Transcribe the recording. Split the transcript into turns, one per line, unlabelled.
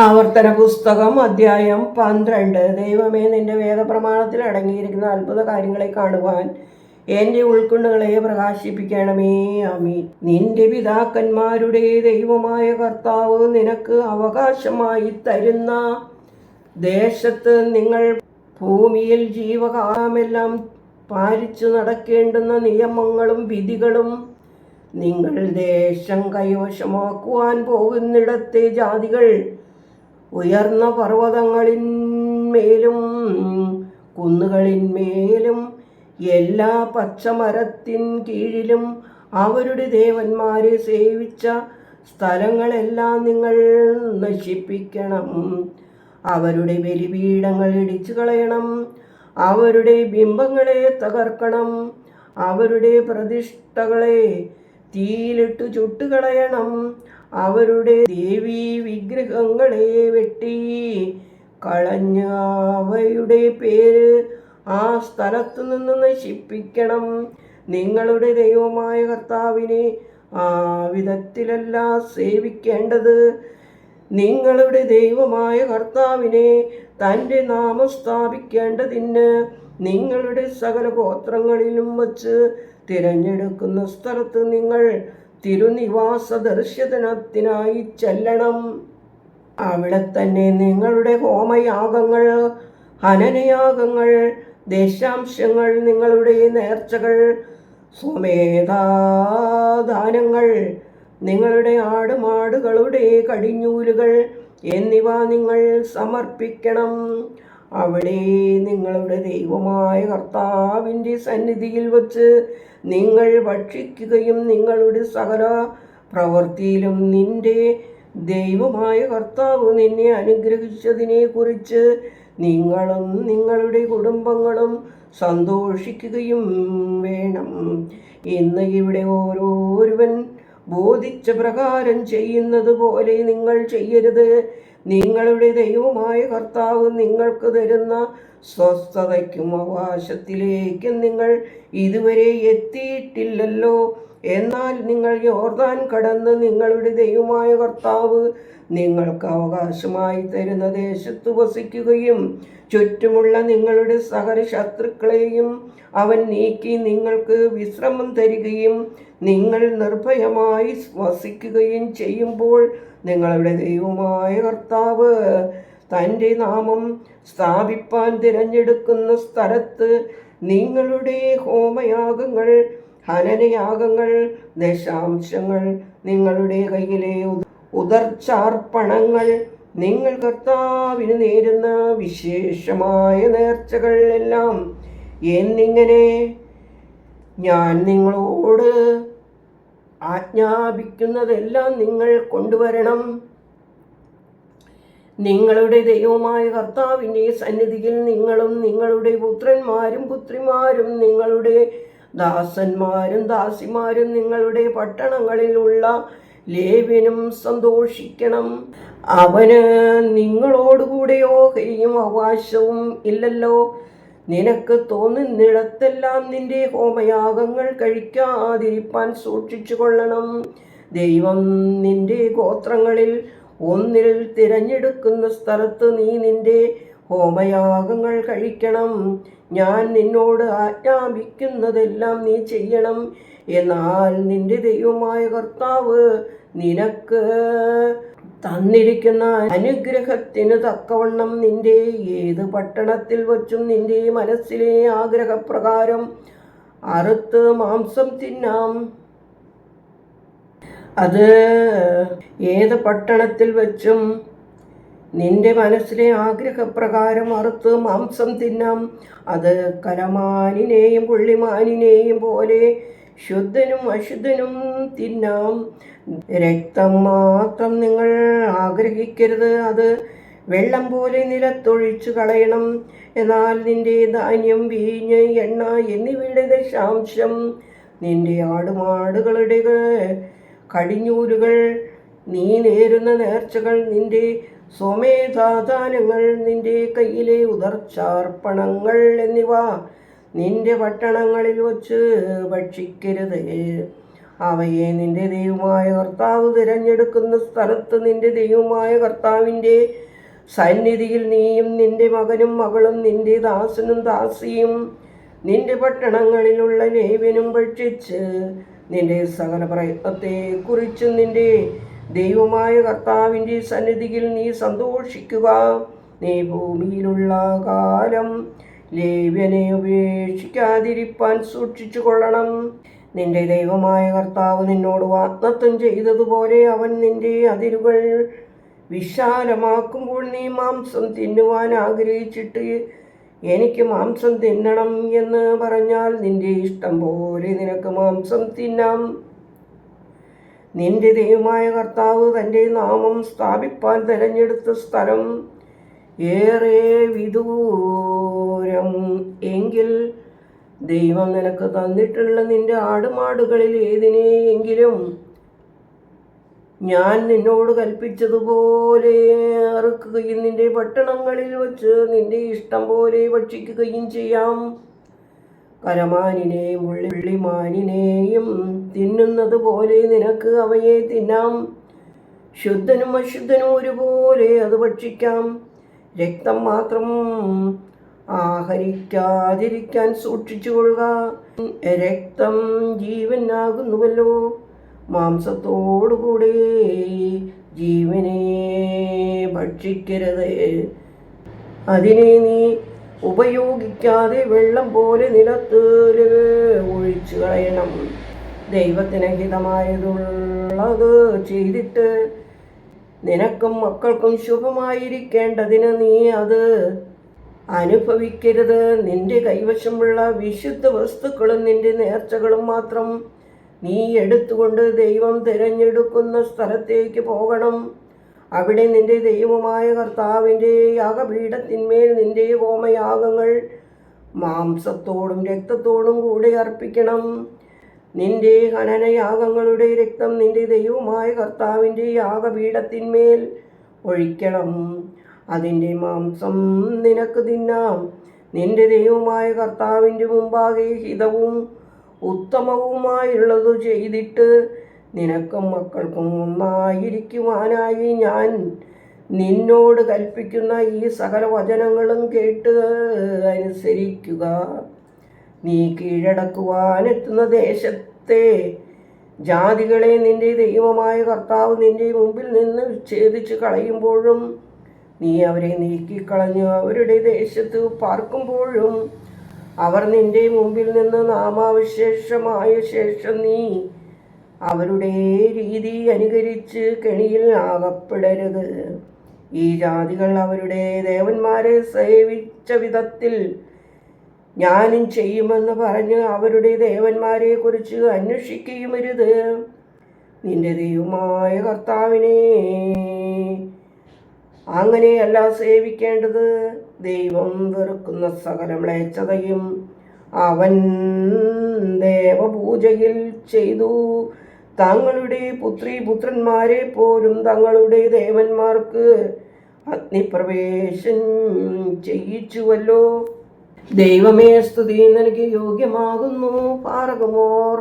ആവർത്തന പുസ്തകം അധ്യായം പന്ത്രണ്ട്. ദൈവമേ നിന്റെ വേദപ്രമാണത്തിൽ അടങ്ങിയിരിക്കുന്ന അത്ഭുത കാര്യങ്ങളെ കാണുവാൻ എന്റെ ഉൾക്കുണ്ടുകളെ പ്രകാശിപ്പിക്കണമേ. അമി നിന്റെ പിതാക്കന്മാരുടെ ദൈവമായ കർത്താവ് നിനക്ക് അവകാശമായി തരുന്ന ദേശത്ത് നിങ്ങൾ ഭൂമിയിൽ ജീവകാലമെല്ലാം പാലിച്ചു നടക്കേണ്ടുന്ന നിയമങ്ങളും വിധികളും നിങ്ങൾ ദേശം കൈവശമാക്കുവാൻ പോകുന്നിടത്തെ ജാതികൾ ഉയർന്ന പർവതങ്ങളിന്മേലും കുന്നുകളിന്മേലും എല്ലാ പച്ചമരത്തിൻ കീഴിലും അവരുടെ ദേവന്മാരെ സേവിച്ച സ്ഥലങ്ങളെല്ലാം നിങ്ങൾ നശിപ്പിക്കണം. അവരുടെ ബലിപീഠങ്ങൾ ഇടിച്ചു കളയണം. അവരുടെ ബിംബങ്ങളെ തകർക്കണം. അവരുടെ പ്രതിഷ്ഠകളെ തീയിലിട്ട് ചുട്ടുകളയണം. അവരുടെ ദേവി വിഗ്രഹങ്ങളെ വെട്ടി കളഞ്ഞ അവയുടെ പേര് ആ സ്ഥലത്തു നിന്ന് നശിപ്പിക്കണം. നിങ്ങളുടെ ദൈവമായ കർത്താവിനെ ആ വിധത്തിലല്ല സേവിക്കേണ്ടത്. നിങ്ങളുടെ ദൈവമായ കർത്താവിനെ തന്റെ നാമം സ്ഥാപിക്കേണ്ടതിന് നിങ്ങളുടെ സകല ഗോത്രങ്ങളിലും വച്ച് തിരഞ്ഞെടുക്കുന്ന സ്ഥലത്ത് നിങ്ങൾ തിരുനിവാസ ദർശനത്തിനായി ചെല്ലണം. അവിടെ തന്നെ നിങ്ങളുടെ ഹോമയാഗങ്ങൾ ഹനനയാഗങ്ങൾ ദേശാംശങ്ങൾ നിങ്ങളുടെ നേർച്ചകൾ സ്വമേധാദാനങ്ങൾ നിങ്ങളുടെ ആടുമാടുകളുടെ കടിഞ്ഞൂലുകൾ എന്നിവ നിങ്ങൾ സമർപ്പിക്കണം. അവിടെ നിങ്ങളുടെ ദൈവമായ കർത്താവിന്റെ സന്നിധിയിൽ വച്ച് നിങ്ങൾ ഭക്ഷിക്കുകയും നിങ്ങളുടെ സകല പ്രവൃത്തിയിലും നിന്റെ ദൈവമായ കർത്താവ് നിന്നെ അനുഗ്രഹിച്ചതിനെ കുറിച്ച് നിങ്ങളും നിങ്ങളുടെ കുടുംബങ്ങളും സന്തോഷിക്കുകയും വേണം. ഇന്ന് ഇവിടെ ഓരോരുവൻ ബോധിച്ച പ്രകാരം ചെയ്യുന്നത് പോലെ നിങ്ങൾ ചെയ്യരുത്. നിങ്ങളുടെ ദൈവമായ കർത്താവ് നിങ്ങൾക്ക് തരുന്ന സ്വസ്ഥതയ്ക്കും അവകാശത്തിലേക്കും നിങ്ങൾ ഇതുവരെ എത്തിയിട്ടില്ലല്ലോ. എന്നാൽ നിങ്ങൾ യോർദാൻ കടന്ന് നിങ്ങളുടെ ദൈവമായ കർത്താവ് നിങ്ങൾക്ക് അവകാശമായി തരുന്ന ദേശത്ത് വസിക്കുകയും ചുറ്റുമുള്ള നിങ്ങളുടെ സകല ശത്രുക്കളെയും അവൻ നീക്കി നിങ്ങൾക്ക് വിശ്രമം തരികയും നിങ്ങൾ നിർഭയമായി വസിക്കുകയും ചെയ്യുമ്പോൾ നിങ്ങളുടെ ദൈവമായ കർത്താവ് തന്റെ നാമം സ്ഥാപിപ്പാൻ തിരഞ്ഞെടുക്കുന്ന സ്ഥലത്ത് നിങ്ങളുടെ ഹോമയാഗങ്ങൾ ഹനനയാഗങ്ങൾ ദശാംശങ്ങൾ നിങ്ങളുടെ കയ്യിലെ ഉദർച്ചാർപ്പണങ്ങൾ നിങ്ങൾ കർത്താവിന് നേരുന്ന വിശേഷമായ നേർച്ചകൾ എല്ലാം എന്നിങ്ങനെ ഞാൻ നിങ്ങളോട് ആജ്ഞാപിക്കുന്നതെല്ലാം നിങ്ങൾ കൊണ്ടുവരണം. നിങ്ങളുടെ ദൈവമായ കർത്താവിന്റെ സന്നിധിയിൽ നിങ്ങളും നിങ്ങളുടെ പുത്രന്മാരും പുത്രിമാരും നിങ്ങളുടെ ദാസന്മാരും ദാസിമാരും നിങ്ങളുടെ പട്ടണങ്ങളിലുള്ള ലേവ്യനും സന്തോഷിക്കണം. അവന് നിങ്ങളോടുകൂടെയോ കൈയും അവകാശവും ഇല്ലല്ലോ. നിനക്ക് തോന്നുന്നിടത്തെല്ലാം നിന്റെ ഹോമയാഗങ്ങൾ കഴിക്കാതിരിപ്പാൻ സൂക്ഷിച്ചു കൊള്ളണം ദൈവം നിന്റെ ഗോത്രങ്ങളിൽ ഒന്നിൽ തിരഞ്ഞെടുക്കുന്ന സ്ഥലത്ത് നീ നിന്റെ ഹോമയാഗങ്ങൾ കഴിക്കണം. ഞാൻ നിന്നോട് ആജ്ഞാപിക്കുന്നതെല്ലാം നീ ചെയ്യണം. എന്നാൽ നിന്റെ ദൈവമായ കർത്താവ് നിനക്ക് തന്നിരിക്കുന്ന അനുഗ്രഹത്തിന് തക്കവണ്ണം നിന്റെ ഏത് പട്ടണത്തിൽ വച്ചും നിന്റെ മനസ്സിലെ ആഗ്രഹപ്രകാരം അറുത്ത് മാംസം തിന്നാം. അത് ഏത് പട്ടണത്തിൽ വച്ചും നിന്റെ മനസ്സിലെ ആഗ്രഹപ്രകാരം അറുത്ത് മാംസം തിന്നാം. അത് കലമാനിനെയും പുള്ളിമാനിനെയും പോലെ ശുദ്ധനും അശുദ്ധനും തിന്നാം. രക്തം മാത്രം നിങ്ങൾ ആഗ്രഹിക്കരുത്. അത് വെള്ളം പോലെ നിലത്തൊഴിച്ചു കളയണം. എന്നാൽ നിന്റെ ധാന്യം വീഞ്ഞ് എണ്ണ എന്നിവയുടെ ദശാംശം നിന്റെ ആടുമാടുകളുടെ കടിഞ്ഞൂലുകൾ നീ നേരുന്ന നേർച്ചകൾ നിന്റെ സ്വമേധാദാനങ്ങൾ നിന്റെ കയ്യിലെ ഉദർച്ചാർപ്പണങ്ങൾ എന്നിവ നിന്റെ പട്ടണങ്ങളിൽ വച്ച് ഭക്ഷിക്കരുത്. അവയെ നിന്റെ ദൈവമായ കർത്താവ് തിരഞ്ഞെടുക്കുന്ന സ്ഥലത്ത് നിന്റെ ദൈവമായ കർത്താവിന്റെ സന്നിധിയിൽ നീയും നിന്റെ മകനും മകളും നിന്റെ ദാസനും ദാസിയും നിന്റെ പട്ടണങ്ങളിലുള്ള ലേവ്യനും ഭക്ഷിച്ച് നിന്റെ സകല പ്രയത്നത്തെ കുറിച്ചും നിന്റെ ദൈവമായ കർത്താവിന്റെ സന്നിധിയിൽ നീ സന്തോഷിക്കുക. നീ ഭൂമിയിലുള്ള കാലം ലേവ്യനെ ഉപേക്ഷിക്കാതിരിപ്പാൻ സൂക്ഷിച്ചു കൊള്ളണം നിന്റെ ദൈവമായ കർത്താവ് നിന്നോട് വാഗ്ദത്തം ചെയ്തതുപോലെ അവൻ നിന്റെ അതിരുകൾ വിശാലമാക്കുമ്പോൾ നീ മാംസം തിന്നുവാൻ ആഗ്രഹിച്ചിട്ട് എനിക്ക് മാംസം തിന്നണം എന്ന് പറഞ്ഞാൽ നിന്റെ ഇഷ്ടം പോലെ നിനക്ക് മാംസം തിന്നാം. നിന്റെ ദൈവമായ കർത്താവ് തന്റെ നാമം സ്ഥാപിപ്പാൻ തിരഞ്ഞെടുത്ത സ്ഥലം ഏറെ വിദൂരം. എങ്കിൽ ദൈവം നിനക്ക് തന്നിട്ടുള്ള നിന്റെ ആടുമാടുകളിൽ ഏതിനെയെങ്കിലും ഞാൻ നിന്നോട് കൽപ്പിച്ചതുപോലെ അറുക്കുകയും നിന്റെ പട്ടണങ്ങളിൽ വച്ച് നിന്റെ ഇഷ്ടം പോലെ ഭക്ഷിക്കുകയും ചെയ്യാം. കരമാനിനെയും ഉള്ളിമാനിനെയും തിന്നുന്നത് പോലെ നിനക്ക് അവയെ തിന്നാം. ശുദ്ധനും അശുദ്ധനും ഒരുപോലെ അത് ഭക്ഷിക്കാം. രക്തം മാത്രം ആഹരിക്കാതിരിക്കാൻ സൂക്ഷിച്ചുകൊള്ളുക. രക്തം ജീവനാകുന്നുവല്ലോ. മാംസത്തോടുകൂടി ജീവനെ ഭക്ഷിക്കരുത്. അതിനെ നീ ഉപയോഗിക്കാതെ വെള്ളം പോലെ നിലത്ത് ഒഴിച്ചു കളയണം. ദൈവത്തിന് ഹിതമായതുള്ളത് ചെയ്തിട്ട് നിനക്കും മക്കൾക്കും ശുഭമായിരിക്കേണ്ടതിന് നീ അത് അനുഭവിക്കരുത്. നിന്റെ കൈവശമുള്ള വിശുദ്ധ വസ്തുക്കളും നിന്റെ നേർച്ചകളും മാത്രം നീ എടുത്തുകൊണ്ട് ദൈവം തിരഞ്ഞെടുക്കുന്ന സ്ഥലത്തേക്ക് പോകണം. അവിടെ നിന്റെ ദൈവമായ കർത്താവിന്റെ യാഗപീഠത്തിന്മേൽ നിന്റെ ഹോമയാഗങ്ങൾ മാംസത്തോടും രക്തത്തോടും കൂടെ അർപ്പിക്കണം. നിന്റെ ഹനനയാഗങ്ങളുടെ രക്തം നിന്റെ ദൈവമായ കർത്താവിന്റെ യാഗപീഠത്തിന്മേൽ ഒഴിക്കണം. അതിന്റെ മാംസം നിനക്ക് തിന്നാം. നിന്റെ ദൈവമായ കർത്താവിന്റെ മുമ്പാകെ ഹിതവും ഉത്തമവുമായുള്ളത് ചെയ്തിട്ട് നിനക്കും മക്കൾക്കും ഒന്നായിരിക്കുവാനായി ഞാൻ നിന്നോട് കൽപ്പിക്കുന്ന ഈ സകല വചനങ്ങളും കേട്ട് അനുസരിക്കുക. നീ കീഴടക്കുവാനെത്തുന്ന ദേശത്തെ ജാതികളെ നിന്റെ ദൈവമായ കർത്താവ് നിന്റെ മുമ്പിൽ നിന്ന് വിച്ഛേദിച്ച് കളയുമ്പോഴും നീ അവരെ നീക്കിക്കളഞ്ഞ്. അവരുടെ ദേശത്ത് പാർക്കുമ്പോഴും അവർ നിന്റെ മുമ്പിൽ നിന്ന് നാമാവശേഷമായ ശേഷം നീ അവരുടെ രീതി അനുകരിച്ച് കെണിയിൽ ആകപ്പെടരുത്. ഈ ജാതികൾ അവരുടെ ദേവന്മാരെ സേവിച്ച വിധത്തിൽ ഞാനും ചെയ്യുമെന്ന് പറഞ്ഞ് അവരുടെ ദേവന്മാരെ കുറിച്ച് അന്വേഷിക്കുകയുമരുത്. നിന്റെ ദൈവമായ കർത്താവിനെ അങ്ങനെയല്ല സേവിക്കേണ്ടത്? ദൈവം വെറുക്കുന്ന സകല അവൻ ദേവപൂജയിൽ ചെയ്തു. തങ്ങളുടെ പുത്രി പുത്രന്മാരെ പോലും തങ്ങളുടെ ദേവന്മാർക്ക് അഗ്നിപ്രവേശം ചെയ്യിച്ചുവല്ലോ. ദൈവമേ സ്തുതി നൽകി യോഗ്യമാകുന്നു പാറകുമോർ